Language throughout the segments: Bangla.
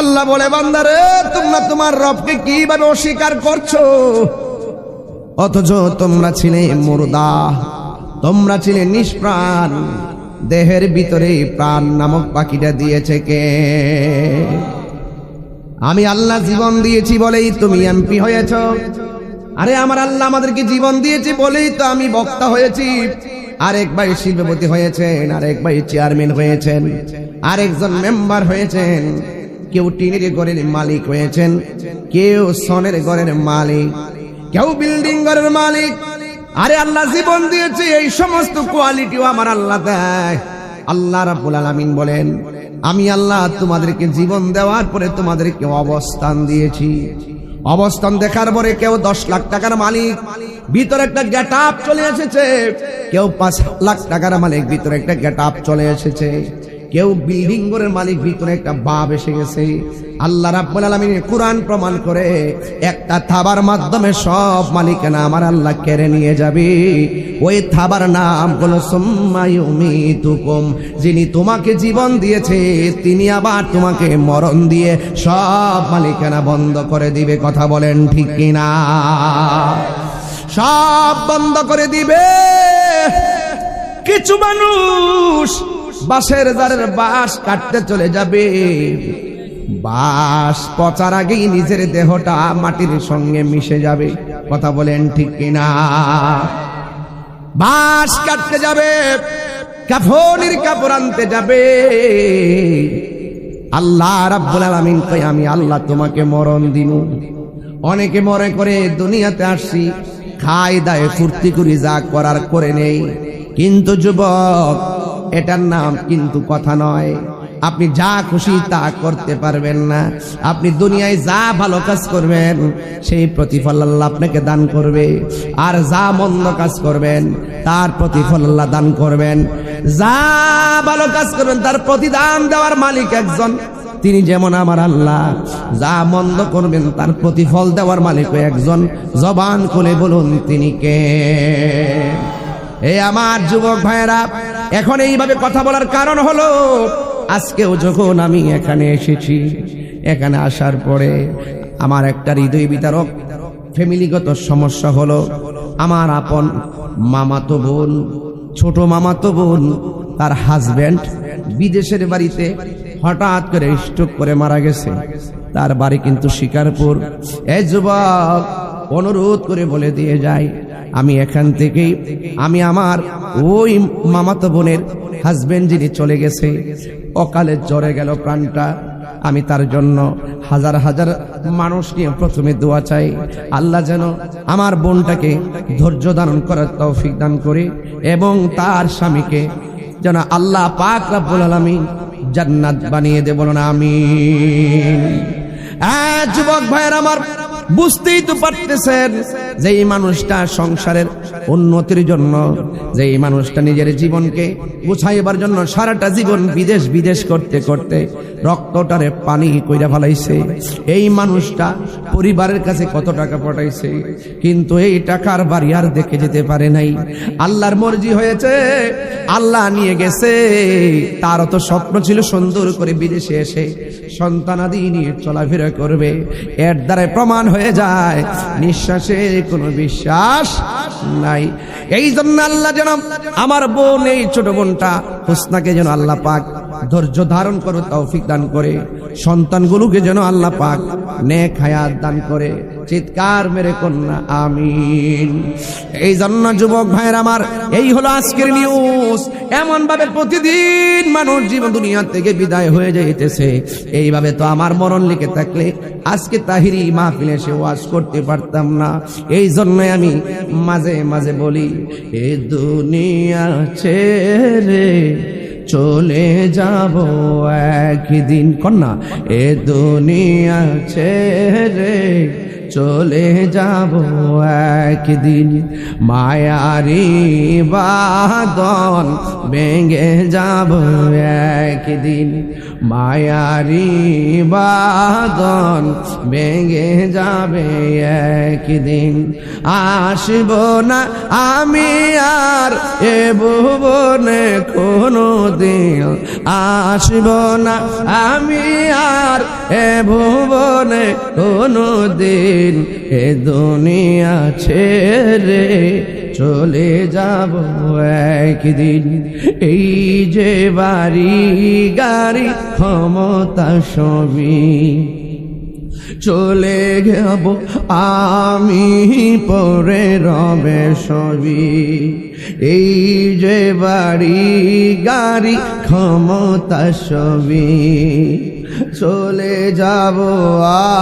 আল্লাহ বলে, বান্দারে, তোমরা তোমার রবকে কীভাবে অস্বীকার করছ? অথচ তোমরা ছিলে মুর্দা, তোমরা ছিলে নিষ্প্রাণ। দেহের ভিতরে প্রাণ নামক পাখিটা দিয়েছে কে? আমি আল্লাহ জীবন দিয়েছি বলেই তুমি এমপি হয়েছ। আরে, আমার আল্লাহ আমাদেরকে জীবন দিয়েছি বলেই তো আমি বক্তা হয়েছি। আরেক ভাই শিল্পপতি হয়েছেন, আরেক ভাই চেয়ারম্যান হয়েছেন, আরেকজন মেম্বার হয়েছেন। কেউ টিনের ঘরের মালিক হয়েছেন, কেউ সনের ঘরের মালিক, কেউ বিল্ডিং ঘরের মালিক। আরে আল্লাহ জীবন দিয়েছে, এই সমস্ত কোয়ালিটিও আমার আল্লাহ দেয়। আল্লাহ রাব্বুল আলামিন বলেন, আমি আল্লাহ তোমাদেরকে জীবন দেওয়ার পরে তোমাদেরকে অবস্থান দিয়েছি। অবস্থান দেখার পরে কেউ দশ লাখ টাকার মালিক, ভিতরে একটা গেট আপ চলে এসেছে। কেউ পাঁচ লাখ টাকার মালিক, ভিতরে একটা গেট আপ চলে এসেছে। কেউ বিল্ডিং ঘরের মালিক, ভিতরে একটা বাপ এসে গেছে। আল্লাহ রাব্বুল আলামিন কোরআন প্রমাণ করে, একটা থাবার মাধ্যমে সব মালিকানা আমার আল্লাহ কেড়ে নিয়ে যাবে। ওই থাবার নাম হলো সুম্মায়ুমিতুকুম যিনি তোমাকে জীবন দিয়েছে, তিনি আবার তোমাকে মরণ দিয়ে সব মালিকানা বন্ধ করে দিবে। কথা বলেন ঠিক কিনা? সব বন্ধ করে দিবে। কিছু মানুষ বাঁশের জারের বাঁশ কাটতে চলে যাবে। বাঁশ পচার আগেই নিজের দেহটা মাটির সঙ্গে মিশে যাবে। কথা বলেন ঠিক কিনা? বাঁশ কাটতে যাবে, কাফনির কাপড় আনতে যাবে। আল্লাহ রাব্বুল আলামিন কই আমি আল্লাহ তোমাকে মরণ দিনু। অনেকে মনে করে, দুনিয়াতে আসছি খাই দায়, ফুর্তি করি, যা করার করে নেই। কিন্তু যুবক এটার নাম কিন্তু কথা নয়। আপনি যা খুশি তা করতে পারবেন না। আপনি দুনিয়ায় যা ভালো কাজ করবেন, সেই প্রতিফল আল্লাহ আপনাকে দান করবে। আর যা মন্দ কাজ করবেন, তার প্রতিফল আল্লাহ দান করবেন। যা ভালো কাজ করবেন, তার প্রতিদান দেওয়ার মালিক একজন। তিনি যেমন আমার আল্লাহ, যা মন্দ করবেন, তার প্রতিফল দেওয়ার মালিক একজন। জবান খুলে বলুন, তিনি কে? এ আমার যুবক ভাইয়েরা, এখন এইভাবে কথা বলার কারণ হলো, আজকেও যখন আমি এখানে এসেছি, এখানে আসার পরে আমার একটা হৃদয় বিতারক ফ্যামিলিগত সমস্যা হলো, আমার আপন মামাতো বোন, ছোট মামাতো বোন, তার হাজব্যান্ড বিদেশের বাড়িতে হঠাৎ করে স্ট্রোক করে মারা গেছে। তার বাড়ি কিন্তু শিকারপুর। এই যুবক, অনুরোধ করে বলে দিয়ে যায় আমি এখান থেকেই, আমি আমার ওই মামাতো বোনের হাজবেন্ড যিনি চলে গেছে, অকালে জ্বরে গেল প্রাণটা। আমি তার জন্য হাজার হাজার মানুষ নিয়ে প্রথমে দোয়া চাই। আল্লাহ যেন আমার বোনটাকে ধৈর্য ধারণ করার তৌফিক দান করে এবং তার স্বামীকে যেন আল্লাহ পাক রাব্বুল আলামিন জান্নাত বানিয়ে দে না আমি হ্যাঁ যুবক ভাইয়ের আমার, বুঝতেই তো পারতেছেন। যে এই মানুষটা সংসারের উন্নতির জন্য যে এই মানুষটা নিজের জীবনকে গুছাইবার জন্য সারাটা জীবন বিদেশ বিদেশ করতে করতে রক্তটারে পানি কইরা ফেলাইছে। এই মানুষটা পরিবারের কাছে কত টাকা পাঠাইছে, কিন্তু এই টাকার বাড়ি আর দেখে যেতে পারে নাই। আল্লাহর মর্জি হয়েছে, আল্লাহ নিয়ে গেছে, তারও তো স্বপ্ন ছিল সুন্দর করে বিদেশে এসে সন্তানাদি নিয়ে চলাফেরা করবে। এর দ্বারাই প্রমাণ হয়ে যায়, নিঃশ্বাসে কোনো বিশ্বাস নাই। এই জন্য আল্লাহ যেন আমার বোন, এই ছোট বোনটা হোসনাকে যেন আল্লাহ পাক ধৈর্য ধারণ করো, তৌফিক দান করে, সন্তানগুলোকে যেন আল্লাহ পাক নেক হায়াত দান করে। চিৎকার মেরে কন্যা, আমিন। এই জন্য যুবক ভাইয়ের আমার, এই হলো আজকের নিউজ এমন ভাবে প্রতিদিন মানুষ জীবন দুনিয়া থেকে বিদায় হয়ে যাইতেছে। এইভাবে তো আমার মরণ লিখে থাকলে আজকে তাহিরি মাহফিলে সে ওয়াজ করতে পারতাম না। এই জন্য আমি মাঝে মাঝে বলি, এ দুনিয়া ছেড়ে চলে যাব একদিন। কন্যা, এ দুনিয়া ছেড়ে চলে যাব একদিন। মায়ারি বাদন ভেঙে যাব একদিন। মায়ারি বাদন ভেঙে যাবে একদিন। আসব না আমি আর এ ভুবনে কোনো দিন আসব না। আমি আর এ ভুবনে কোনো দিন এ দুনিয়া ছেড়ে চলে যাব একদিন। এই যে বাড়ি গাড়ি ক্ষমতা সবই চলে যাব আমি পরে রবে সবই। এই যে বাড়ি গাড়ি ক্ষমতা সবই। চলে যাব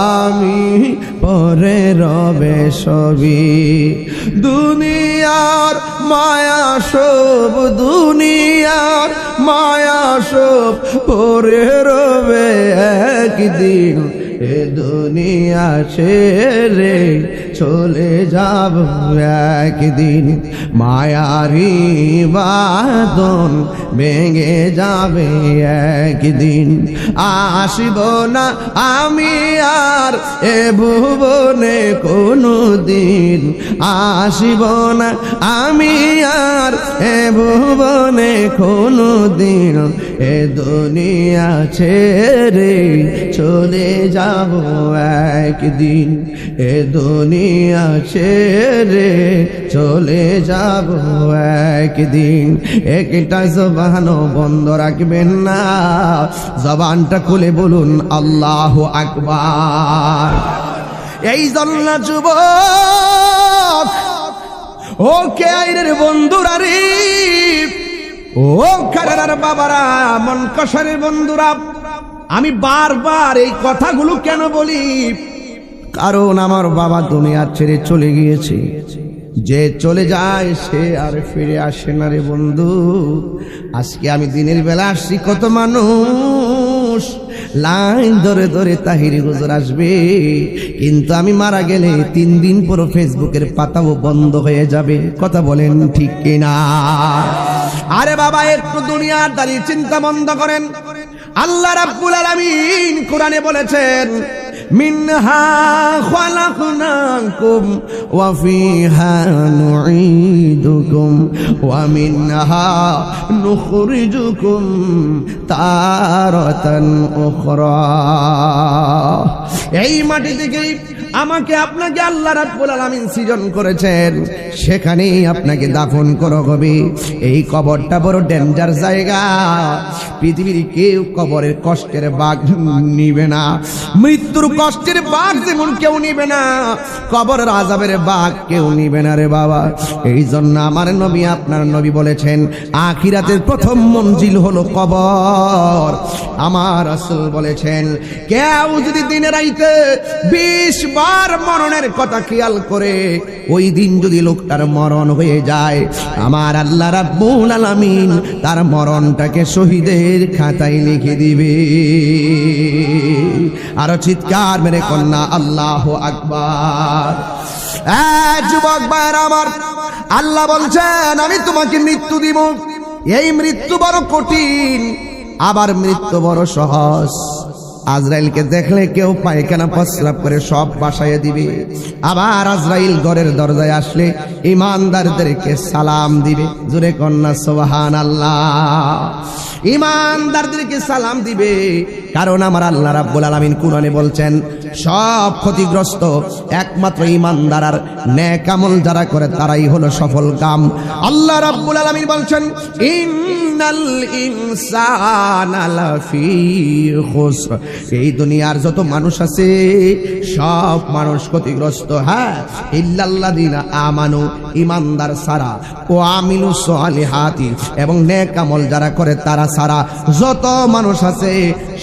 আমি পরে রবে সবই। দুনিয়ার মায়া সব, দুনিয়ার মায়া সব পরে রবে একদিন। এ দুনিয়া ছেড়ে চলে যাব একদিন। মায়ারি বাদন ভেঙে যাবে একদিন। আসব না আমি আর এ ভুবনে কোনো দিন আসব না আমি আর এ ভুবনে কোনো দিন এ দুনিয়া ছেড়ে চলে যাব একদিন, এ দুনিয়া ছেড়ে চলে যাব একদিন। একটা জবানও বন্ধ রাখবেন না, জবানটা খুলে বলুন, আল্লাহ আকবার। এই জন্য যুবক, ও কে আইনের বন্ধুরা রে? ও খারার বাবারা মন কষারের বন্ধুরা আমি বারবার এই কথাগুলো কেন বলি? কারণ আমার বাবা দুনিয়ার ছেড়ে চলে গিয়েছে। যে চলে যায়, সে আর ফিরে আসে না রে বন্ধু। আজকে আমি দিনের বেলা আসছি, কত মানুষ লাইন ধরে ধরে তাহিরি গুজর আসবে। কিন্তু আমি মারা গেলে তিন দিন পর ফেসবুকের পাতাও বন্ধ হয়ে যাবে। কথা বলেন ঠিক কিনা? আরে বাবা, একটু দুনিয়ার দাঁড়িয়ে চিন্তা বন্ধ করেন। আল্লাহ রাব্বুল আলামিন কোরআনে বলেছেন, মিনহা খালাকনাকুম ওয়া ফিহা নুঈদুকুম ওয়া মিনহা নুখরিজুকুম তারাতান উখরা। এই মাটি থেকেই আমাকে আপনাকে আল্লাহ রাব্বুল আলামিন সৃজন করেছেন। সেখানেই আপনাকে দাফন করা হবে এই কবরটা বড় ডেঞ্জার জায়গা। পৃথিবীর কেউ কবরের কষ্টের বাঘ নিবে না। মৃত্যুর কষ্টের বাঘ যেমন কেউ নিবে না, কবরের আজাবের বাঘ কেউ নিবে না রে বাবা। এই জন্য আমার নবী আপনার নবী বলেছেন, আখিরাতের প্রথম মঞ্জিল হলো কবর। আমার আসল বলেছেন, কেউ যদি দিনে রাইতে বিশ বার মরণের কথা খেয়াল করে ওই দিন যদি লোকটার মরণ হয়ে যায়, আমার আল্লাহ রাব্বুল আলামিন তার মরণটাকে শহীদের খাতায় লিখে দিবে। আরও চিৎকার মেরে কন্যা, আল্লাহ আকবার। যুবক ভাইয়ের আমার, আল্লাহ বলছেন, আমি তোমাকে মৃত্যু দিব। এই মৃত্যু বড় কঠিন, আবার মৃত্যু বড় সহজ। আজরাইলকে দেখলে কেউ পায়খানা প্রস্রাব করে সব বাসায় দিবে। আবার আজরাইল ঘরের দরজায় আসলে ইমানদারদেরকে সালাম দিবে। জুরে কন্যা সোহান আল্লাহ ইমানদারদেরকে সালাম দিবে। কারণ আমার আল্লাহ রাব্বুল আলামিন কুরআনে বলছেন, সব ক্ষতিগ্রস্ত একমাত্র ইমানদার আর নেক আমল যারা করে তারাই হলো সফল কাম। আল্লাহ রাব্বুল আলামিন বলছেন, ইন্নাল ইনসানা লাফি খুসর। এই দুনিয়ার যত মানুষ আছে, সব মানুষ ক্ষতিগ্রস্ত। হ্যাঁ ইল্লাল্লাযিনা আমানু ইমানদার সারা, ও আমিনু সালিহাতি, এবং নেক আমল যারা করে তারা সারা। যত মানুষ আছে,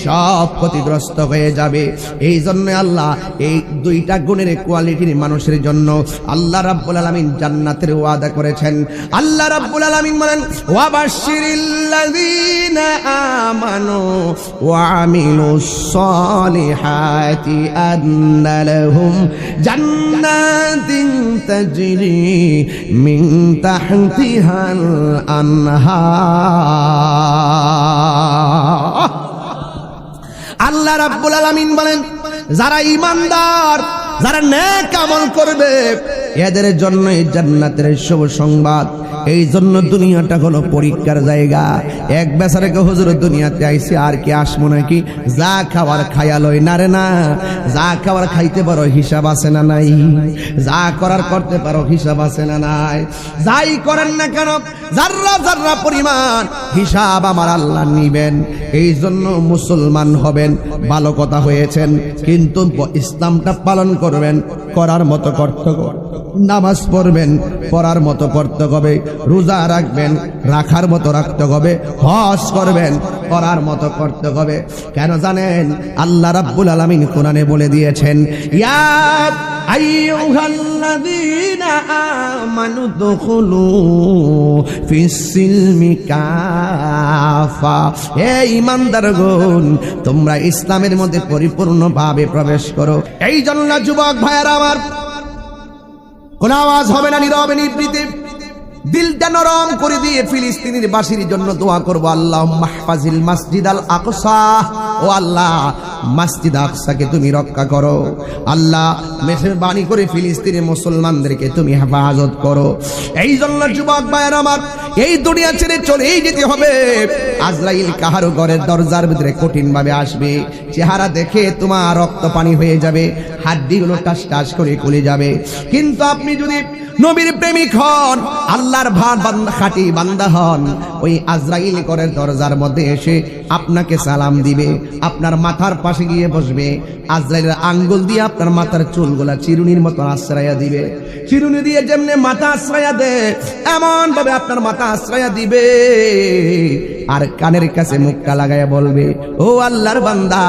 সব ক্ষতিগ্রস্ত হয়ে যাবে। এই জন্য আল্লাহ এই দুইটা গুণের কোয়ালিটির মানুষের জন্য আল্লাহ রাব্বুল আলামিন জান্নাতের ওয়াদা করেছেন। আল্লাহ রাব্বুল আলামিন বলেন, ওয়াবাশশিরিল্লাযীনা আমানু ওয়া আমিলুস সালিহাতি আন্না লাহুম জান্নাতিন তাজরি মিন তাহতিহাল আনহার আল্লাহ রাব্বুল আলামিন বলেন, যারা ইমানদার যারা নেক আমল করবে এদের জন্য এই জান্নাতের শুভ সংবাদ। এই জন্য দুনিয়াটা হলো পরীক্ষার জায়গা। এক বেচারাকে হুজুর দুনিয়াতে আইসি আর কি আসব নাকি? যা খাবার খায়ালই না রে না। যা খাবার খাইতে পারো, হিসাব আছে না নাই? যা করার করতে পারো, হিসাব আছে না নাই? যাই করেন না কেন জাররা জাররা পরিমাণ হিসাব আমার আল্লাহ নিবেন, এই জন্য মুসলমান হবেন, ভালো কথা হয়েছেন, কিন্তু ইসলামটা পালন করবেন করার মতো কর্তব্য। নামাজ পড়বেন, পড়ার মতো করতে হবে। রোজা রাখবেন, রাখার মতো রাখতে হবে। হজ করবেন, করার মতো করতে হবে। কেন জানেন? আল্লাহ রাব্বুল আলামিন কোরআনে বলে দিয়েছেন, ইয়া আইয়ুহাল্লাযীনা আমানু দুখুলু ফিস-সিলমি কাফা হে ঈমানদারগণ তোমরা ইসলামের মধ্যে পরিপূর্ণভাবে প্রবেশ করো। এই জন্য যুবক ভাইয়েরা আমার, কোন আওয়াজ হবে না, নীরবে, নিবৃতে। দিলটা নরম করে দিয়ে ফিলিস্তিনের বাসীর জন্য দোয়া করব আল্লাহ মাহফাজিল মসজিদ আল আকসা। ও আল্লাহ, মসজিদ আকসাকে তুমি রক্ষা করো। আল্লাহ মেসের বাণী করে ফিলিস্তিনের মুসলমানদেরকে তুমি হেফাজত করো। এই জন্য যুবক ভাইয়ের আমার এই দুনিয়া ছেড়ে চলেই যেতে হবে। আজরাইল কাহারো ঘরের দরজার ভিতরে কঠিন ভাবে আসবে। চেহারা দেখে তোমার রক্ত পানি হয়ে যাবে, হাড্ডিগুলো টাস টাস করে খুলে যাবে। কিন্তু আপনি যদি নবীর প্রেমিক হন, আল্লাহর বান্দা, খাটি বান্দা হন, ওই আজরাইল করের দরজার মধ্যে এসে আপনাকে সালাম দিবে, আপনার মাথার পাশে গিয়ে বসবে, আজরাইলের আঙ্গুল দিয়ে আপনার মাথার চুলগুলা চিরুনির মতো আশ্রয়া দিবে। চিরুনি দিয়ে যেমনি মাথা আশ্রয়া দে এমন ভাবে আপনার মাথা আশ্রয়া দিবে। আর কানের কাছে মুখটা লাগাইয়া বলবে, ও আল্লাহর বান্দা,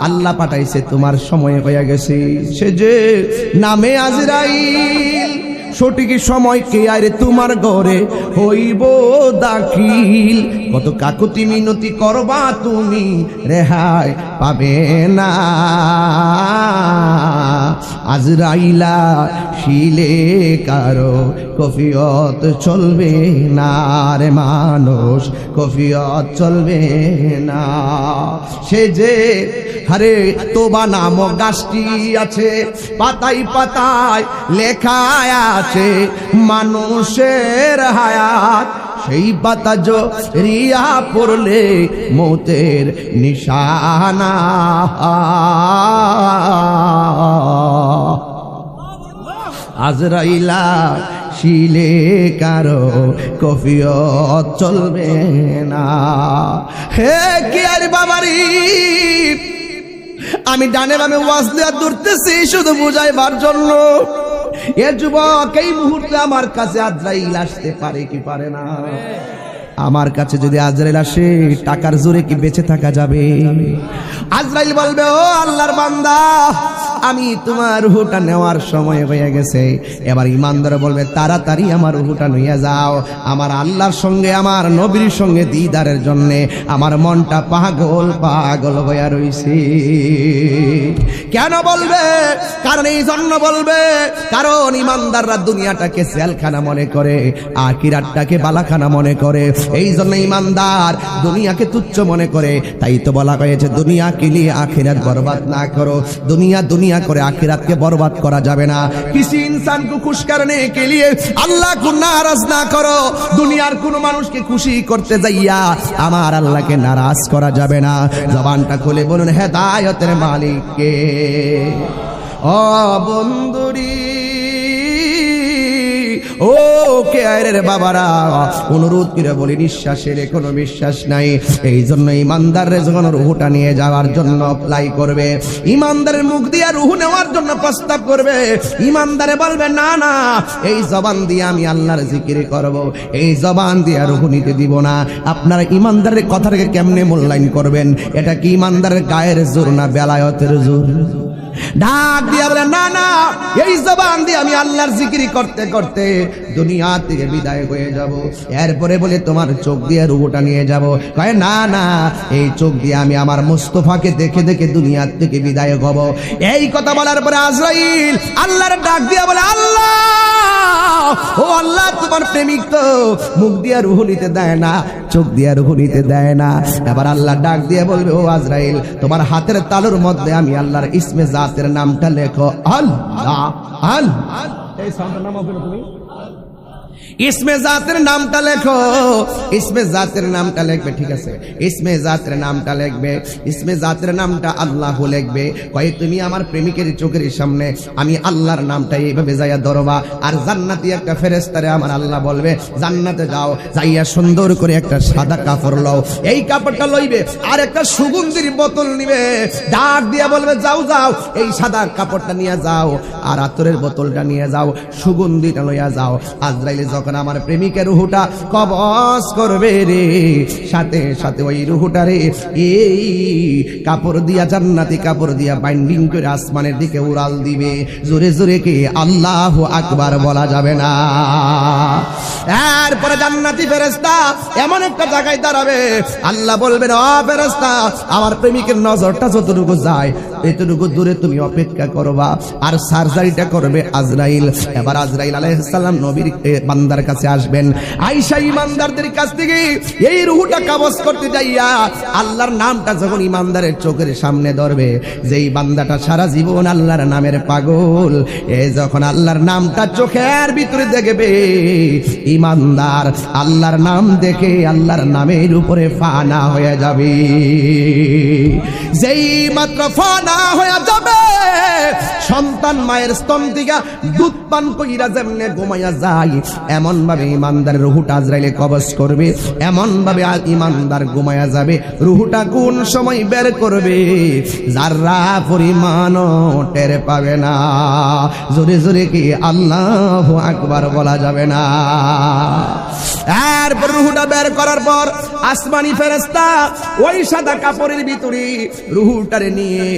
আল্লাহ পাঠাইছে তোমার সময় হয়ে গেছে। সে যে নামে আজরাইল, সঠিক সময় কে আরে তোমার ঘরে হইব দাখিল। কত কাকুতি মিনতি করবা তুমি, রেহাই পাবে না। আজরাইলা শিলে কারও কফিয়ত চলবে না রে মানুষ, কফিয়ত চলবে না। সে যে, আরে তোবা নামক গাছটি আছে, পাতায় পাতায় লেখায় আছে, মানুষের হায়াত, সেই পাতা রিয়া পড়লে মৌতের নিশানা আজরাইলা শিলে কারও কফিয়ত চলবে না। হে কি আর বাবারি, আমি ডানে বামে ওয়াজ দেওয়া দূরতেছি শুধু বুঝাইবার জন্য। এ যুবক, এই মুহূর্তে আমার কাছে আদ্রাইল আসতে পারে কি পারে না? আমার কাছে যদি আজরাইল আসে, টাকার জোরে কি বেঁচে থাকা যাবে? আজরাইল বলবে, ও আল্লাহর বান্দা, আমি তোমার রুহুটা নেওয়ার সময় হয়ে গেছে। এবার ইমানদার বলবে, তাড়াতাড়ি আমার রুহুটা নিয়ে যাও। আমার আল্লাহর সঙ্গে, আমার নবীর সঙ্গে, দিদারের জন্য। আমার মনটা পাগল পাগল হয়ে রইছে। কেন বলবে? কারণ এই জন্য বলবে, কারণ ইমানদাররা দুনিয়াটাকে সেলখানা মনে করে আকিরাতটাকে বালাখানা মনে করে। এই জন্য ইমানদার দুনিয়াকে তুচ্ছ মনে করে তাই তো বলা হয়েছে দুনিয়া কিলি আখিরাত বরবাদ না করো। দুনিয়া দুনিয়া করে আখিরাতকে বরবাদ করা যাবে না। কিসি ইনসান কো খুশ করনে কে লিয়ে আল্লাহ কো নারাজ না করো। দুনিয়ার কোন মানুষকে খুশি করতে যাইয়া আমার আল্লাহকে নারাজ করা যাবে না। জবানটা খুলে বলুন হেদায়তের মালিককে। ও বন্ধুরি ও কে আয়ের বাবারা, অনুরোধ করে বলি, নিঃশ্বাসের কোনো বিশ্বাস নাই। এই জন্য ইমানদাররে যখন রুহুটা নিয়ে যাওয়ার জন্য অ্যাপ্লাই করবে, ইমানদারের মুখ দিয়ে রুহু নেওয়ার জন্য প্রস্তাব করবে, ইমানদারে বলবে, না না, এই জবান দিয়ে আমি আল্লাহর জিকির করব, এই জবান দিয়ে রুহু নিতে দিব না। আপনারা ইমানদারের কথাটাকে কেমনে মূল্যায়ন করবেন? এটা কি ইমানদারের গায়ের জোর না বেলায়তের জোর? ডাক দিয়া বলে, না না, এই জবান দিয়ে আমি আল্লাহর জিকিরি করতে করতে দুনিয়া থেকে বিদায় হয়ে যাব। এরপরে বলে, তোমার চোখ দিয়ে রুবোটা নিয়ে যাব। কয়, না না, এই চোখ দিয়ে আমি আমার মুস্তফাকে দেখে দেখে দুনিয়া থেকে বিদায় হব। এই কথা বলার পরে আজরাইল আল্লাহর ডাক দিয়া বলে, আল্লাহ, ও আল্লাহ, তোমার প্রেমিক তো মুখ দিয়া রুহু নিতে দেয় না, চোখ দিয়া রুহু নিতে দেয় না। এবার আল্লাহ ডাক দিয়ে বলবে, ও আজরাইল, তোমার হাতের তালুর মধ্যে আমি আল্লাহর ইসমে জাতের নামটা লেখো আল্লাহ আল এই সাউন্ডের নাম হবে তুমি? ইসমে জাতের নামটা লেখো। ইসমে জাতের নামটা লিখবে, ঠিক আছে? ইসমে জাতের নামটা লিখবে, ইসমে জাতের নামটা আল্লাহ লিখবে। কয়ে, তুমি আমার প্রেমিকের চোখের সামনে আমি আল্লাহর নামটা এইভাবে যাইয়া ধরবা, আর জান্নাতি একটা ফেরেস্তারে আমার আল্লাহ বলবে, জান্নাতে যাও, যাইয়া সুন্দর করে একটা সাদা কাপড় লও। এই কাপড়টা লইবে, আর একটা সুগন্ধির বোতল নিবে। ডাক দিয়া বলবে, যাও যাও, এই সাদা কাপড়টা নিয়ে যাও, আর আতরের বোতলটা নিয়ে যাও, সুগন্ধিটা লইয়া যাও। আজরাইলে যখন আমার প্রেমিকের রুহুটা কবস করবে রে, সাথে সাথে ওই রুহুটা রে, এই কাপড় দিয়া জান্নাতি কাপড় দিয়া বাইন্ডিং করে আসমানের দিকে উড়াল দিবে। জোরে জোরে কে আল্লাহ আকবার বলা যাবে না। এরপরে জান্নাতি ফেরেস্তা এমন একটা জায়গায় দাঁড়াবে। আল্লাহ বলবেন অ ফেরেস্তা আমার প্রেমিকের নজরটা যতটুকু যায় এতটুকু দূরে তুমি অপেক্ষা করবা। আর সার্জারিটা করবে আজরাইল। এবার আজরাইল আলাইহিসসালাম নবীর বান্দার কাছে আসবেন। আইসা ইমানদারদের কাছ থেকে এই রুহুটা কাবজ করতে যাইয়া আল্লাহর নামটা যখন ইমানদারের চোখের সামনে ধরবে, যেই বান্দাটা সারা জীবন আল্লাহর নামের পাগল, এ যখন আল্লাহর নামটা চোখের ভিতরে দেখবে ইমানদার আল্লাহর নাম দেখে আল্লাহর নামের উপরে ফানা হয়ে যাবে। যেই মাত্র ফানা হয়ে যাবে। সন্তান মায়ের স্তন থেকে দুধ পান কইরা যেমনে ঘুমাইয়া যায় এমন ভাবে ইমানদার রুহুটা আজরাইলে কবজ করবে এমন ভাবে ইমানদার ঘুমাইয়া যাবে। রুহুটা কোন সময় বের করবে? যারা পরিমাণ টের পাবে না। জোরে জোরে কি আল্লাহ আকবার বলা যাবে না। এরপর রুহুটা বের করার পর আসমানি ফেরেস্তা ওই সাদা কাপড়ের ভিতরে রুহুটারে নিয়ে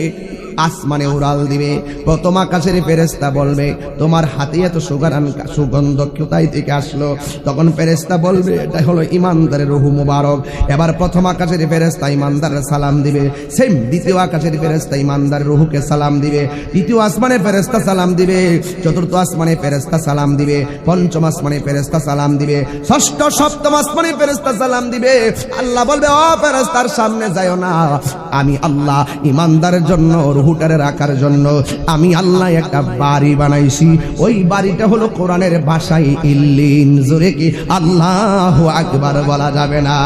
আসমানে উড়াল দিবে। প্রথম আকাশের ফেরেস্তা বলবে, তোমার হাতে এত সুগারান সুগন্ধ কোথায় থেকে আসলো? তখন ফেরেস্তা বলবে এটা হলো ইমানদারের রুহু মুবারক। এবার প্রথম আকাশের ফেরেস্তা ইমানদারের সালাম দিবে। সেম দ্বিতীয় আকাশের ফেরেস্তা ইমানদারের রুহুকে সালাম দিবে। তৃতীয় আসমানে ফেরেস্তা সালাম দিবে। চতুর্থ আসমানে ফেরেস্তা সালাম দিবে। পঞ্চম আসমানে ফেরেস্তা সালাম দিবে। ষষ্ঠ, সপ্তম আসমানে ফেরেস্তা সালাম দিবে। আল্লাহ বলবে, ও ফেরেস্তার সামনে যাও না। আমি আল্লাহ ইমানদারের জন্য রুহুটারে রাখার জন্য আমি আল্লাহ একটা বাড়ি বানাইছি। ওই বাড়িটা হলো কোরআনের ভাষায় ইল্লিন। জোরে কি আল্লাহ আকবার বলা যাবে না।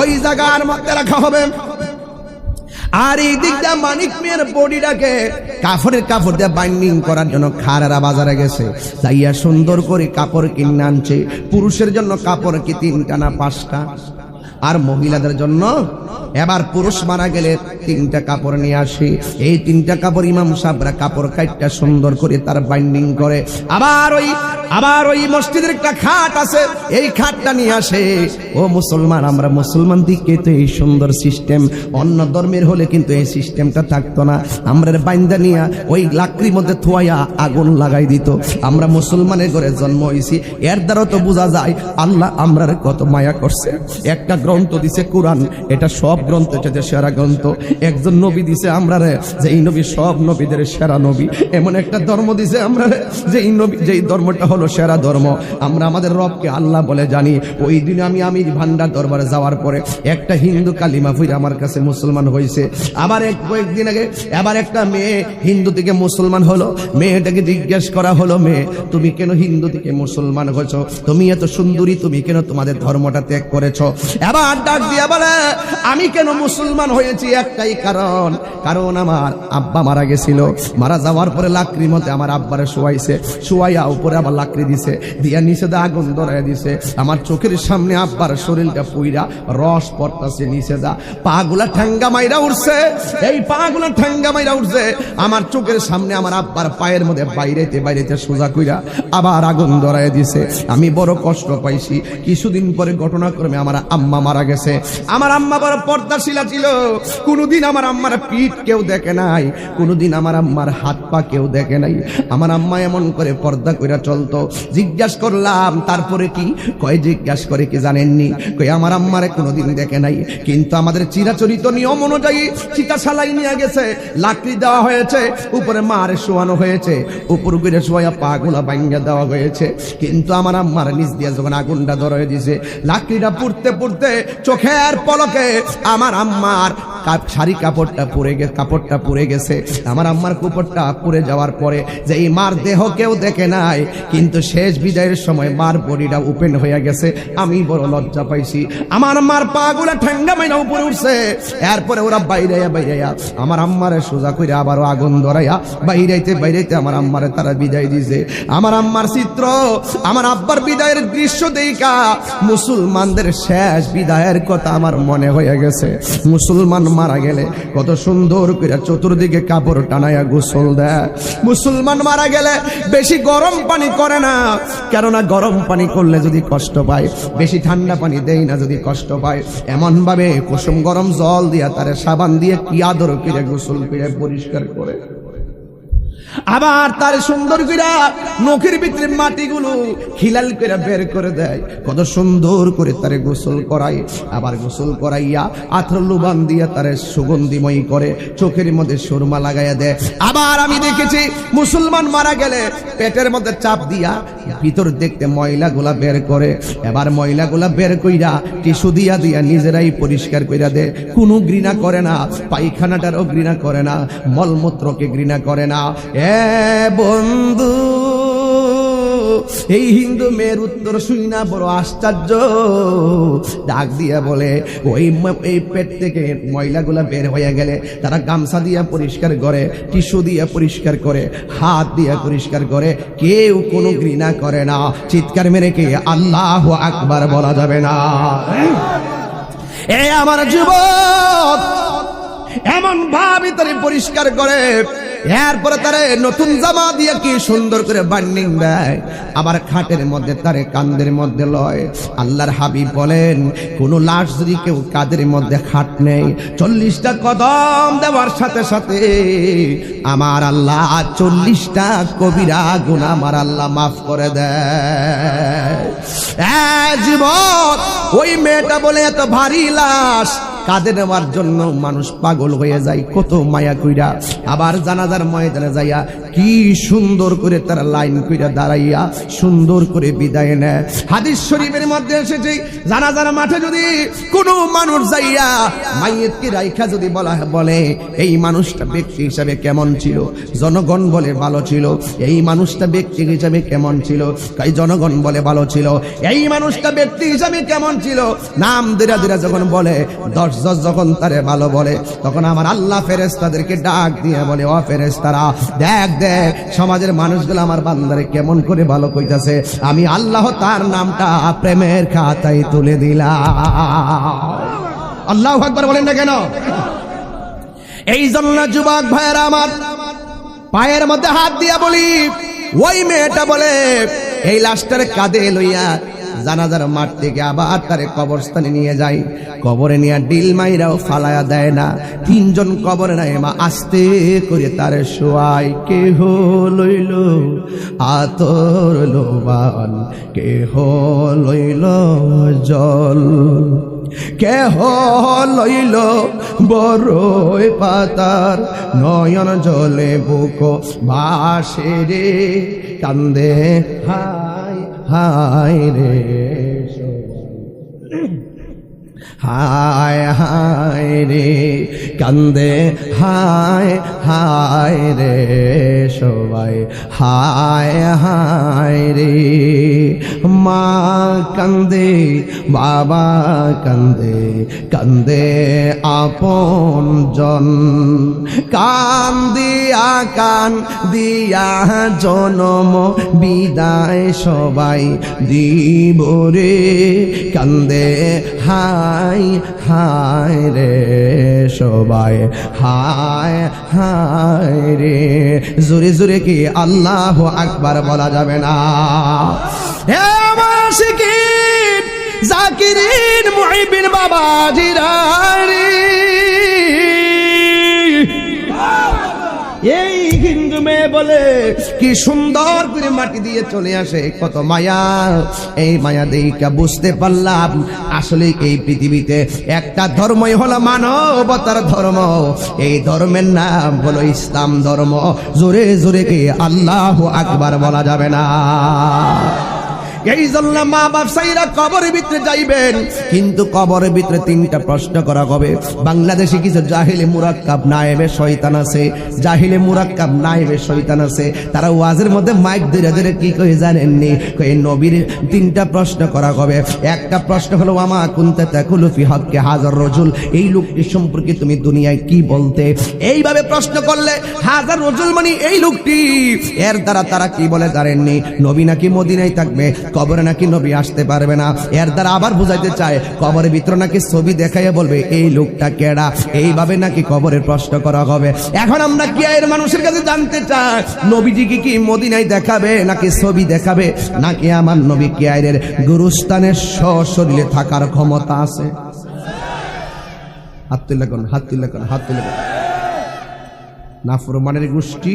ওই জায়গার মধ্যে রাখা হবে। আর এই দিকটা মানিক মেয়ের বডিটাকে কাপড়ের কাপড় দিয়ে বাইন্ডিং করার জন্য খারারা বাজারে গেছে। যাইয়া সুন্দর করে কাপড় কিনে আনছে। পুরুষের জন্য কাপড় কি তিনটা না পাঁচটা? আর মহিলাদের জন্য এবার পুরুষ মারা গেলে তিনটা কাপড় নিয়ে আসে। এই তিনটা কাপড় ইমাম সাহরা কাপড় কাইটটা সুন্দর করে তার বাইন্ডিং করে। আবার ওই আবার ওই মসজিদের একটা খাট আছে, এই খাটটা নিয়ে আসে। ও মুসলমান, আমরা মুসলমান দিকে তো এই সুন্দর সিস্টেম অন্য ধর্মের হলে কিন্তু এই সিস্টেমটা থাকতো না। আমরা বাইন্দা নিয়ে ওই লাকড়ির মধ্যে থুয়াইয়া আগুন লাগাই দিত। আমরা মুসলমানের ঘরে জন্ম হয়েছি এর দ্বারা তো বোঝা যায়, আল্লাহ আমরা কত মায়া করছে। একটা গ্রন্থ দিছে কোরআন। এটা সব গ্রন্থ, এটা সেরা গ্রন্থ। একজন নবী দিছে আমরা রে, যে এই নবী সব নবীদের সেরা নবী। এমন একটা ধর্ম দিছে আমরা রে, যে এই নবী যেই ধর্মটা হলো সেরা ধর্ম। আমরা আমাদের রবকে আল্লাহ বলে জানি, ওই দিনে আমি আমির ভান্ডার দরবারে যাওয়ার পরে একটা হিন্দু কালিমা ফুই আমার কাছে মুসলমান হয়েছে আবার এক কয়েকদিন আগে আবার একটা মেয়ে হিন্দু থেকে মুসলমান হলো। মেয়েটাকে জিজ্ঞেস করা হলো, মেয়ে, তুমি কেন হিন্দু থেকে মুসলমান হয়েছ? তুমি এত সুন্দরী, তুমি কেন তোমাদের ধর্মটা ত্যাগ করেছ? এবার আবার ডাক দিয়া বলে, আমি কেন মুসলমান হয়েছি? একটাই কারণ কারণ আমার আব্বা মারা গেছিল। মারা যাওয়ার পরে লাকড়ি মতে আমার আব্বারে শোয়াইছে। শোয়াইয়া উপরে আবার লাকড়ি দিছে, দিয়া নিচে আগুন ধরাই দিছে। আমার চোখের সামনে আব্বার শরীরটা পুইরা রস পড়তাছে নিচে দা পাগুলা ঠ্যাঙ্গা মাইরা উঠছে এই পাগুলা ঠ্যাঙ্গা মাইরা উঠছে আমার চোখের সামনে আমার আব্বার পায়ের মধ্যে বাইরেতে বাইরেতে সোজা কইরা আবার আগুন ধরাই দিছে। আমি বড় কষ্ট পাইছি। কিছুদিন পরে ঘটনাক্রমে আমার আম্মা মারা গেছে। আমার আম্মা বড় পর্দাশীলা ছিল। কোনোদিন আমার আম্মার পিঠ কেউ দেখে নাই। কোনোদিন আমার আম্মার হাত পা কেউ দেখে নাই। আমার আম্মা এমন করে পর্দা কইরা চলতো। জিজ্ঞাসা করলাম, তারপরে কি? কয়, জিজ্ঞাসা করে কি জানেননি? কই আমার আম্মারে কোনোদিন দেখে নাই। কিন্তু আমাদের চিরাচরিত নিয়ম অনুযায়ী চিতা সালাই নিয়ে গেছে। লাকড়ি দেওয়া হয়েছে, উপরে মারে শোয়ানো হয়েছে। উপর করে শোয়া পাগুলা ভাঙ্গা দেওয়া হয়েছে। কিন্তু আমার আম্মার নিচ দিয়ে যখন আগুনটা ধরে দিছে, লাকড়িটা পুড়তে পুড়তে চোখের পলকে আমার আম্মার শাড়ি কাপড়টা পুড়ে গে কাপড়টা পুড়ে গেছে। আমার আম্মার কুপড়টা পুড়ে যাওয়ার পরে যে এই মার দেহ কেউ দেখে নাই, কিন্তু শেষ বিদায়ের সময় মার বডিটা ওপেন হয়ে গেছে। আমি বড় লজ্জা পাইছি। আমার মার পাগুলা ঠান্ডা মাইনা উপরে উঠছে। এরপরে ওরা বাইরে বাইরে আমার আম্মারে সোজা করে আবারও আগুন ধরাইয়া বাইরাইতে বাইরাইতে আমার আম্মারে তারা বিদায় দিছে। আমার আম্মার চিত্র, আমার আব্বার বিদায়ের দৃশ্য দেইকা মুসলমানদের শেষ বিদায়ের কথা আমার মনে হয়ে গেছে। মুসলমান মারা গেলে, কত সুন্দর করে চতুর্দিকে কাপড় টানায়া গোসল দেয়। মুসলমান মারা গেলে বেশি গরম পানি করে না। কেননা গরম পানি করলে যদি কষ্ট পায়, বেশি ঠান্ডা পানি দেয় না যদি কষ্ট পায়। এমনভাবে কুসুম গরম জল দিয়া তারে সাবান দিয়ে কি আদর করে গোসল করে পরিষ্কার করে। আবার তার সুন্দর করে নখের ভিতরে মাটিগুলো খিলাল করে বের করে দেয়। কত সুন্দর করে তারে গোসল করায়। আবার গোসল করাইয়া আথর লুবান দিয়া তারে সুগন্ধিময়ী করে, চোখের মধ্যে সুরমা লাগাইয়া দেয়। আবার আমি দেখেছি মুসলমান মারা গেলে পেটের মধ্যে চাপ দিয়া ভিতর দেখতে ময়লাগুলা বের করে। এবার ময়লাগুলা বের কইরা টিস্যু দিয়া দিয়া নিজেরাই পরিষ্কার কইরা দে কোনো ঘৃণা করে না, পায়খানাটারও ঘৃণা করে না, মলমূত্রকে ঘৃণা করে না। এ বন্ধু, এই হিন্দু মেয়ের উত্তর শুই না, বড় আশ্চর্য। ডাক দিয়া বলে, ওই এই পেট থেকে ময়লাগুলা বের হয়ে গেলে তারা গামছা দিয়া পরিষ্কার করে, টিস্যু দিয়া পরিষ্কার করে, হাত দিয়া পরিষ্কার করে, কেউ কোনো ঘৃণা করে না। চিৎকার মেরে কে? আল্লাহ আকবার বলা যাবে না। এ আমার যুবক, এমন ভাবে তারে পরিষ্কার করে এরপরে তারে নতুন জামা দিয়ে কি সুন্দর করে বান্ডিং দেয়। আবার খাটের মধ্যে তারে কান্দের মধ্যে লয়। আল্লাহর হাবিব বলেন, কোন লাশ যদি কেউ কাদের মধ্যে খাট নেই চল্লিশটা কদম দেওয়ার সাথে সাথে আমার আল্লাহ চল্লিশটা কবিরা গুণ আমার আল্লাহ মাফ করে দেয়। জীবন ওই মেয়েটা বলে এত ভারী লাশ কাঁদে নেওয়ার জন্য মানুষ পাগল হয়ে যায়, কত মায়া কইরা। আবার জানাজার ময়দানে যাইয়া কি সুন্দর করে তারা লাইন কইরা দাঁড়াইয়া সুন্দর করে বিদায় নেয়। হাদিস শরীফের মধ্যে এসেছে, জানাজার মাঠে যদি কোনো মানুষ যাইয়া মাইয়েতকে রাইখা যদি বলা বলে, এই মানুষটা ব্যক্তি হিসাবে কেমন ছিল? জনগণ বলে ভালো ছিল। এই মানুষটা ব্যক্তি হিসাবে কেমন ছিল? তাই জনগণ বলে ভালো ছিল? এই মানুষটা ব্যক্তি হিসাবে কেমন ছিল? নাম দিরা দিরা যখন বলে, দশ দশ যখন তারে ভালো বলে, তখন আমার আল্লাহ ফেরেস তাদেরকে ডাক দিয়ে বলে, ও ফেরেস তারা দেখ দেখ, সমাজের মানুষগুলো আমার বান্দারে কেমন করে ভালো কইতাছে। আমি আল্লাহ তার নামটা প্রেমের খাতায় তুলে দিলাম। আল্লাহ একবার বলেন না কেন? এই জন্য যুবক ভাইয়েরা আমার পায়ের মধ্যে হাত দিয়া বলি, ওই মেয়েটা বলে, এই লাশটার কাঁধে লইয়া জানাজার মাঠ থেকে আবার তারে কবরস্থানে নিয়ে যাই কবরে নিয়ে ডিল মাইরাও ফালায়া দেয় না। তিনজন কবরে নাই, মা আস্তে করে তারে শোয়াই কেহ লইল, আতর লোবান। কেহ লইল, জল। কেহ লইল বড়ই পাতার নয়ন জলে বুক ভাসে রে কান্দে হাই হাই রে হায় হায় রে, কান্দে, হায় হায় রে সবাই। হায় হায় রে, মা কান্দে, বাবা কান্দে কান্দে আপন জন। কান দিয়া কান দিয়া জনম বিদায় সবাই দিব রে। কান্দে হাই হায় রে, সবাই, হায় হায় রে। জোরে জোরে কি আল্লাহ আকবার বলা যাবে না? জাকিরিন মুহিবিন বাবা এই বলে, কি সুন্দর করে মাটি দিয়ে চলে আসে, কত মায়া। এই মায়া দেইকা বুঝতে পারলাম, আসলে এই পৃথিবীতে একটা ধর্মই হলো মানবতার ধর্ম। এই ধর্মের নাম হলো ইসলাম ধর্ম। জোরে জোরে কি আল্লাহ আকবার বলা যাবে না। এই জন্য মা ব্যবসায়ীরা কবরের ভিতরে যাইবেন। কিন্তু কবরের ভিতরে তিনটা প্রশ্ন করা হবে। বাংলাদেশে কিছু জাহিলে মুরাক্কাব নায়েবে শয়তান আছে? জাহিলে মুরাক্কাব নায়েবে শয়তান আছে। তারা ওয়াজের মধ্যে মাইক ধরে ধরে কি কই জানেননি? কই নবীর তিনটা প্রশ্ন করা হবে। একটা প্রশ্ন হলো আমা কুনতে তাকুলু ফি হককে হাজার রজুল? এই লোকটি সম্পর্কে তুমি দুনিয়ায় কি বলতে? এইভাবে প্রশ্ন করলে হাজার রজুল মানে এই লোকটি। এর দ্বারা তারা কি বলে জানেননি? নবী নাকি মদিনায় থাকবে? কবরে নাকি নবী আসতে পারবে না। এর দ্বারা আবার বুঝাইতে চায়, কবরের ভিতরে নাকি ছবি দেখাইয়া বলবে, এই লোকটা কেডা? এইভাবে নাকি কবরের প্রশ্ন করা হবে। এখন আমরা কি এর মানুষের কাছে জানতে চাই নবীজিকে কি মদিনায় দেখাবে, নাকি ছবি দেখাবে? নাকি আমার নবী কি আয়ের গুরুস্থানের সশরীরে থাকার ক্ষমতা আছে? হাত তুলে কোন, হাত তুলে কোন, হাত তুলে কোন। নাফরমানের গোষ্ঠী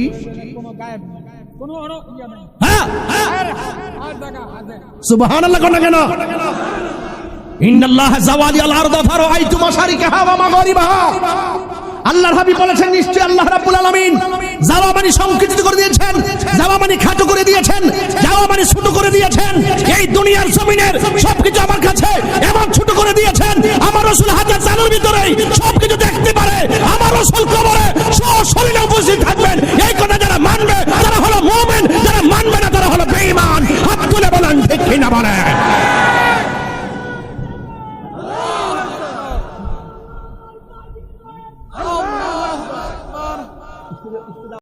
হ্যাঁ দেখা সুবহানাল্লাহ কোন কেন? ইন্নাল্লাহ জাওয়ালি আল আরদা ফারাআইতু মাশারিকাহা ওয়া মাগারিবাহা। আল্লাহর হাবিব বলেছেন নিশ্চয় আল্লাহ রাব্বুল আলামিন যাওয়া সংকুচিত করে দিয়েছেন যাওয়া খাটো করে দিয়েছেন যাওয়া ছোট করে দিয়েছেন। এই দুনিয়ার জমিনের সবকিছু আমার কাছে এমন ছোট করে দিয়েছেন আমার রাসূল হাজার জানার ভিতরে সবকিছু দেখতে পারে আমার রাসূল কবরে সশরীরে উপস্থিত থাকবেন। এই কথা যারা মানবে মুমিন যারা মানবে না তারা হলো বেঈমান। হাত তুলে বলেন ঠিক কিনা বলেন?